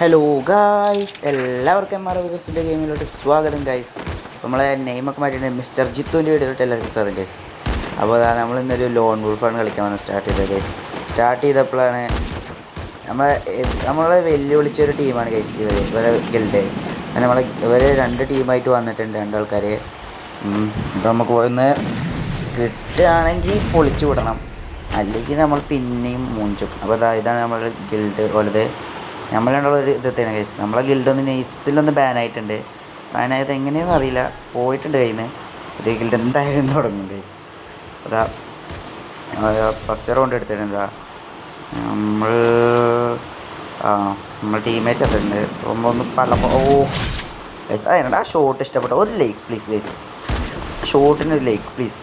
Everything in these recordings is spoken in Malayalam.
ഹലോ ഗായ്സ് എല്ലാവർക്കും എം ആർ വികസിന്റെ ഗെയിമിലോട്ട് സ്വാഗതം ഗായ്സ് നമ്മളെ നെയിമൊക്കെ മാറ്റിയിട്ട് മിസ്റ്റർ ജിത്തുവിന്റെ വീഡിയോയിട്ട് എല്ലാവർക്കും സ്വാഗതം ഗൈസ് അപ്പോൾ അതാ നമ്മൾ ഇന്നൊരു ലോൺ വുൾഫാണ് കളിക്കാൻ വന്ന് സ്റ്റാർട്ട് ചെയ്തത് ഗൈസ് സ്റ്റാർട്ട് ചെയ്തപ്പോഴാണ് നമ്മളെ നമ്മളെ വെല്ലുവിളിച്ച ഒരു ടീമാണ് ഗൈസ് ഇവർ ഇവരെ. ഗിൽഡ് നമ്മളെ ഇവർ രണ്ട് ടീമായിട്ട് വന്നിട്ടുണ്ട് രണ്ടാൾക്കാർ അപ്പോൾ നമുക്ക് ഒന്ന് കിട്ടുകയാണെങ്കിൽ പൊളിച്ചു വിടണം. അല്ലെങ്കിൽ നമ്മൾ പിന്നെയും മൂഞ്ചും. അപ്പോൾ ഇതാണ് നമ്മളുടെ ഗിൽഡ് ഉള്ളത് നമ്മൾ രണ്ടുള്ള ഒരു ഇതെത്താണ് കേസ് നമ്മളെ ഗിൽഡൊന്ന് നെയ്സിലൊന്ന് ബാനായിട്ടുണ്ട് ബാനായത് എങ്ങനെയാണെന്ന് അറിയില്ല. പോയിട്ടുണ്ട് കയ്യിൽ നിന്ന്. പുതിയ ഗിൽഡ് എന്തായാലും തുടങ്ങും കേസ് അതാ ഫസ്റ്റ് റൗണ്ട് എടുത്തിട്ടുണ്ട് നമ്മൾ ആ നമ്മൾ ടീമേറ്റ് അപ്പോൾ ഒന്ന് പല ഓ ഗൈസ് അതിനാ ഷോട്ട് ഇഷ്ടപ്പെട്ട ഒരു ലൈക്ക് പ്ലീസ് ഗൈസ് ഷോട്ടിന് ഒരു ലൈക്ക് പ്ലീസ്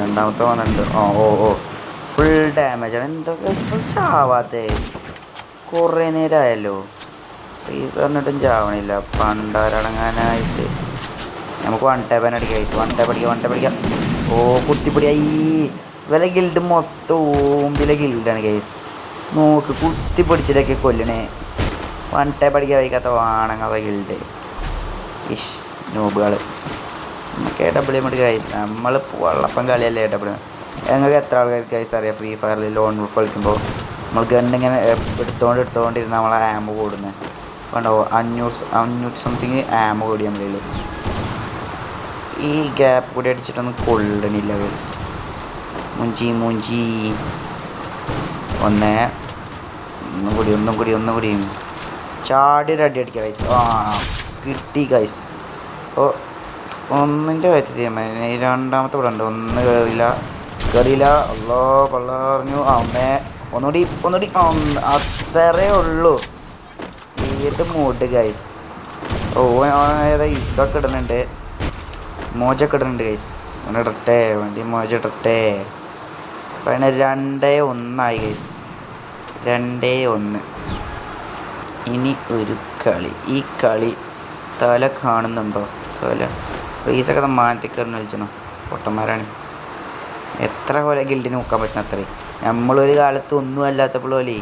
രണ്ടാമത്തെ വന്നിട്ടുണ്ട്. ഓ ഓ. ഓ ഫുൾ ആണ്. എന്തൊക്കെ ചാവാത്തേ. കുറേ നേരമായല്ലോ റീസ് പറഞ്ഞിട്ടും ചാവണില്ല. പണ്ടാരടങ്ങാനായിട്ട്. നമുക്ക് വൺ ടൈപ്പ് അടിക്കാം ഗൈസ് വൺ ടൈപ്പ് അടിക്കാം വൺ ടൈപ്പ് അടിക്കാം. ഓ കുത്തിപ്പിടിയായി. വില ഗിൽഡ് മൊത്തം ഓമ്പിലെ ഗിൽഡാണ് കേസ് നോക്ക് കുത്തിപ്പിടിച്ചിട്ടൊക്കെ കൊല്ലണേ. വൺ ടൈപ്പ് അടിക്കാൻ വൈകാത്ത വാണങ്ങളെ ഗിൽഡ് ഇഷ് നോബുകൾ നമുക്ക് എ ഡബ്ല്യു എം എടുക്കുക ഗൈസ് നമ്മൾ വള്ളപ്പം കളിയല്ലേ എ ഡബ്ല്യു ഞങ്ങൾക്ക് എത്ര ആൾക്കാർക്ക് ഗൈസ് അറിയാം? ഫ്രീ ഫയറിൽ ലോൺ വുൾഫ് കളിക്കുമ്പോൾ നമ്മൾ ഗണ്ണിങ്ങനെ എടുത്തോണ്ട് എടുത്തോണ്ടിരുന്ന നമ്മളെ ആമ്പ് കൂടുന്നത് കണ്ടോ അഞ്ഞൂറ് അഞ്ഞൂറ്റി സംതിങ് ആമ്പ് കൂടി നമ്മളിൽ ഈ ഗ്യാപ്പ് കൂടി അടിച്ചിട്ടൊന്നും കൊള്ളണില്ല മുഞ്ചി മുഞ്ചി. ഒന്ന്. ഒന്നും കൂടി ഒന്നും കൂടി ഒന്നും കൂടി. ചാടി ഒരു അടി അടിക്കാം ഗൈസ് ആ കിട്ടി ഗൈസ് അപ്പോൾ ഒന്നിന്റെ കാര്യത്തിൽ രണ്ടാമത്തെ ഇവിടെ ഉണ്ട്. ഒന്ന് കയറിയില്ല കയറിയില്ല അല്ലോ പള്ളറിഞ്ഞു ആ ഒന്നേ. ഒന്നുകൂടി ഒന്നുകൂടി അത്രേ ഉള്ളൂ. ഏത് മൂഡ് ഗൈസ് ഓ ഏതാ ഇതൊക്കെ ഇടുന്നുണ്ട്. മോജൊക്കെ ഇടുന്നുണ്ട് ഗൈസ് അങ്ങനെ ഇടട്ടെ വണ്ടി മോജ ഇടട്ടെ. പിന്നെ രണ്ടേ ഒന്നായി ഗൈസ് രണ്ടേ ഒന്ന്. ഇനി ഒരു കളി. ഈ കളി തല കാണുന്നുണ്ടോ? തല. ഫ്രീസൊക്കെ മാറ്റിക്കറിഞ്ഞ് കളിച്ചണോ പൊട്ടന്മാരാണ്. എത്ര പോലെ ഗിൽഡിന് നോക്കാൻ പറ്റുന്ന അത്രയും നമ്മളൊരു കാലത്ത് ഒന്നും അല്ലാത്തപ്പോൾ പോലെ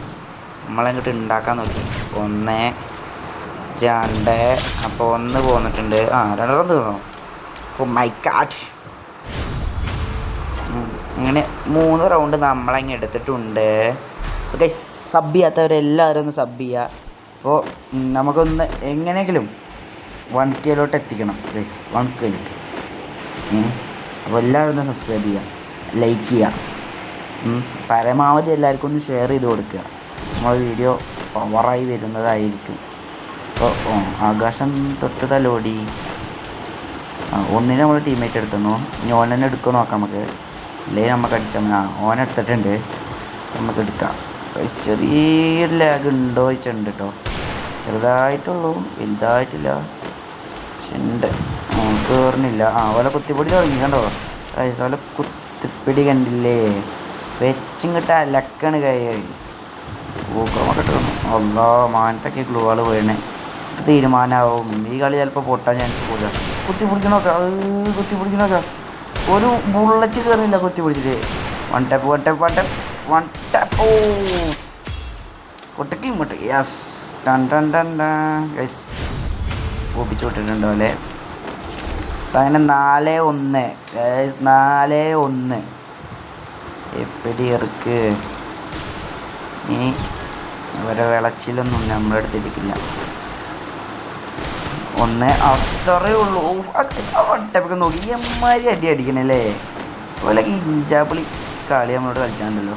നമ്മളങ്ങോട്ട് ഉണ്ടാക്കാൻ നോക്കി. ഒന്ന് രണ്ട് അപ്പോൾ ഒന്ന് പോന്നിട്ടുണ്ട്. ആ രണ്ടെണ്ണം തീർന്നു ഓ മൈ കാറ്റ് അങ്ങനെ മൂന്ന് റൗണ്ട് നമ്മളങ്ങ് എടുത്തിട്ടുണ്ട്. ഓക്കെ സബ് ചെയ്യാത്തവരെല്ലാവരും ഒന്ന് സബ് ചെയ്യുക അപ്പോൾ നമുക്കൊന്ന് എങ്ങനെയെങ്കിലും വൺ കെയിലോട്ട് എത്തിക്കണം പ്ലീസ് വൺ കെയിലോട്ട് അപ്പോൾ എല്ലാവരും ഒന്ന് സബ്സ്ക്രൈബ് ചെയ്യുക ലൈക്ക് ചെയ്യുക പരമാവധി എല്ലാവർക്കും ഒന്ന് ഷെയർ ചെയ്ത് കൊടുക്കുക. നമ്മുടെ വീഡിയോ പവറായി വരുന്നതായിരിക്കും. അപ്പോൾ ആകാശം തൊട്ട് തലോടി. ഒന്നിനെ നമ്മൾ ടീമേറ്റ് എടുത്തുന്നു. ഇനി ഓൻ തന്നെ എടുക്കുക നോക്കാം നമുക്ക്. അല്ലെങ്കിൽ നമുക്ക് അടിച്ചാൽ ആ ഓൻ എടുത്തിട്ടുണ്ട്. നമുക്ക് എടുക്കാം. ചെറിയൊരു ലാഗ് ഉണ്ടോ വെച്ചിട്ടുണ്ട് കേട്ടോ ചെറുതായിട്ടുള്ളൂ വലുതായിട്ടില്ല. പക്ഷെ ഉണ്ട്. കയറുന്നില്ല ആ ഓല കുത്തിപ്പൊടി തുടങ്ങി കണ്ടോ? ഓല കുത്തിപ്പിടി കണ്ടില്ലേ? വെച്ചിങ്ങോട്ട് അലക്കാണ് കൈ ഊക്രമൊക്കെ ഒന്നോ മാനത്തൊക്കെ ഗ്ലൂകൾ വീണേ. തീരുമാനമാവും ഈ കളി ചിലപ്പോൾ പൊട്ടാൻ ചാൻസ് കൂടുതൽ കുത്തി പിടിക്കണോക്ക കുത്തി പിടിക്കണോക്ക ഒരു ബുള്ളറ്റ് കയറില്ല കുത്തി പിടിച്ചിട്ട് one tap one tap one tap one tap ഓ കൊട്ടക്ക് ഇങ്ങോട്ട്. യെസ് ടൺ ഒപ്പിച്ചു വിട്ടിട്ടുണ്ടോ അല്ലേ? അപ്പം അങ്ങനെ നാല് ഒന്ന്. നാല് ഒന്ന്. എപ്പടി ഇറക്ക് നീ അവരെ വിളച്ചിലൊന്നും നമ്മളെടുത്തിരിക്കില്ല ഒന്ന് അത്രേ ഉള്ളൂ. ടൈപ്പൊക്കെ നോക്കി. എമ്മാരി അടി അടിക്കണല്ലേ അതുപോലെ ഇഞ്ചാപ്പിളി കളി നമ്മളോട് കളിച്ചാണ്ടല്ലോ.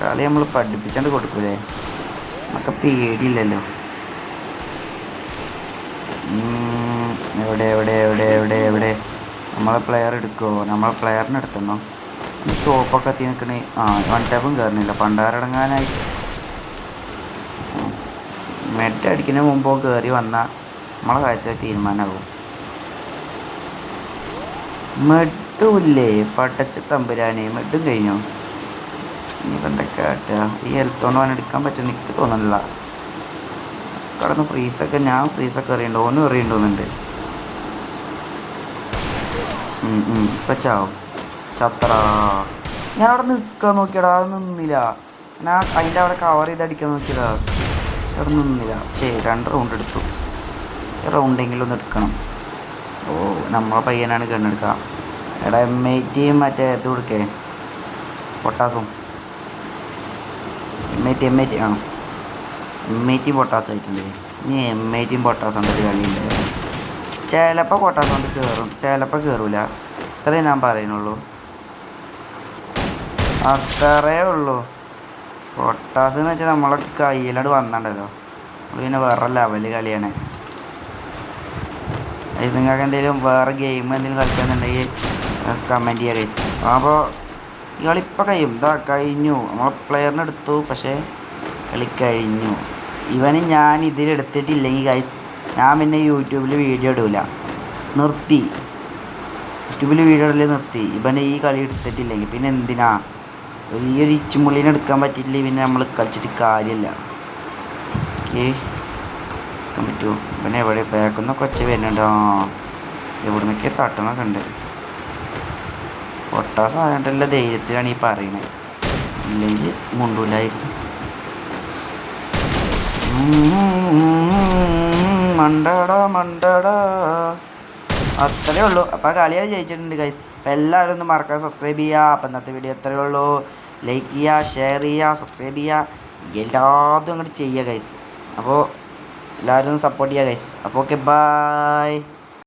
കളി നമ്മൾ പഠിപ്പിച്ചാണ്ട് കൊടുക്കൂലേ? നമുക്ക് പേടിയില്ലല്ലോ. എവിടെ എവിടെ എവിടെ എവിടെ എവിടെ? നമ്മളെ പ്ലെയർ എടുക്കുമോ നമ്മളെ പ്ലെയറിനെ ചോപ്പൊക്കെ എത്തി നിൽക്കണേ ആ വൺ ടാപ്പും കയറുന്നില്ല പണ്ടാരടങ്ങാനായി മെഡ് അടിക്കുന്നതിന് മുമ്പോ കയറി വന്നാൽ നമ്മളെ കാര്യത്തിൽ തീരുമാനമാകും മെഡുമില്ലേ പടച്ച തമ്പുരാനെ മെഡും കഴിഞ്ഞു? ഇനിയിപ്പോൾ എന്തൊക്കെ കാട്ടുക ഈ ഹെൽത്തോണ്ട് അവൻ എടുക്കാൻ പറ്റും എനിക്ക് തോന്നുന്നില്ല കടന്ന് ഫ്രീസൊക്കെ ഞാൻ ഫ്രീസൊക്കെ എറിയണ്ടോ ഓനും എറിയുണ്ടോന്നുണ്ട് ഇപ്പം ചാവും. ചത്ര. ഞാൻ അവിടെ നിൽക്കാൻ നോക്കിയടാ അത് നിന്നില്ല. ഞാൻ അതിന്റെ അവിടെ കവർ ചെയ്ത് അടിക്കാൻ നോക്കിയതാ. അവിടെ നിന്നില്ല. ചേ രണ്ട് റൗണ്ട് എടുത്തു. റൗണ്ടെങ്കിലും ഒന്ന് എടുക്കണം. ഓ നമ്മളെ പയ്യനാണ് കണ്ണെടുക്കുക എടാ എം ഐ ടിയും മറ്റേ ഇത് കൊടുക്കേ. പൊട്ടാസും. M I T M I T ആ. എം ഐ ടി പൊട്ടാസ് ആയിട്ടുണ്ട്. നീ എം ഐ ടിയും പൊട്ടാസ് കൊണ്ടൊരു കളിയുണ്ട് ചിലപ്പോൾ പൊട്ടാസ് കൊണ്ട് കയറും ചിലപ്പോൾ കയറൂല ഇത്രയും ഞാൻ പറയുന്നുള്ളൂ. അത്രേ ഉള്ളൂ. പൊട്ടാസ് എന്ന് വെച്ചാൽ നമ്മളെ കയ്യിലോട് വന്നിട്ടുണ്ടല്ലോ നമ്മൾ പിന്നെ വേറെ ലെവൽ കളിയാണ്. നിങ്ങൾക്ക് എന്തെങ്കിലും വേറെ ഗെയിം എന്തെങ്കിലും കളിക്കാന്നുണ്ടെങ്കിൽ കമന്റ് ചെയ്യുക ഗൈസ് അപ്പോൾ ഈ കളി ഇപ്പം കഴിയും. ഇതാ കഴിഞ്ഞു. നമ്മളെ പ്ലെയറിനെ എടുത്തു. പക്ഷേ കളി കഴിഞ്ഞു. ഇവന് ഞാൻ ഇതിലെടുത്തിട്ടില്ലെങ്കിൽ ഗൈസ് ഞാൻ പിന്നെ യൂട്യൂബിൽ വീഡിയോ ഇടൂല. നിർത്തി. യൂട്യൂബിൽ വീഡിയോ ഇടൽ നിർത്തി. ഇവന് ഈ കളി എടുത്തിട്ടില്ലെങ്കിൽ പിന്നെ എന്തിനാ? ഈ ഒരു ഇച്ചുമുള്ളിനെ എടുക്കാൻ പറ്റിയിട്ടില്ലെങ്കിൽ പിന്നെ നമ്മൾ കളിച്ചിട്ട് കാര്യമില്ല ഓക്കെ എടുക്കാൻ പറ്റുമോ പിന്നെ എവിടെ ബാക്കിന്നൊക്കെ ഒച്ച വരുന്നുണ്ട് ആ എവിടുന്നൊക്കെ തട്ടണൊക്കെ ഉണ്ട് പൊട്ടാസ് ആയതുകൊണ്ടുള്ള ധൈര്യത്തിലാണ് ഈ പറയുന്നത് ഇല്ലെങ്കിൽ മുണ്ടൂലായിരുന്നു മണ്ടടാ മണ്ടടാ അത്രേ ഉള്ളൂ. അപ്പോൾ കളിയാണ് ജയിച്ചിട്ടുണ്ട് ഗൈസ് അപ്പോൾ എല്ലാവരും ഒന്ന് മറക്കാതെ സബ്സ്ക്രൈബ് ചെയ്യുക അപ്പോൾ ഇന്നത്തെ വീഡിയോ അത്രയേ ഉള്ളൂ. ലൈക്ക് ചെയ്യുക ഷെയർ ചെയ്യുക സബ്സ്ക്രൈബ് ചെയ്യുക എല്ലാതും അങ്ങോട്ട് ചെയ്യുക ഗൈസ് അപ്പോൾ എല്ലാവരും സപ്പോർട്ട് ചെയ്യുക ഗൈസ് അപ്പോൾ ഓക്കെ ബായ്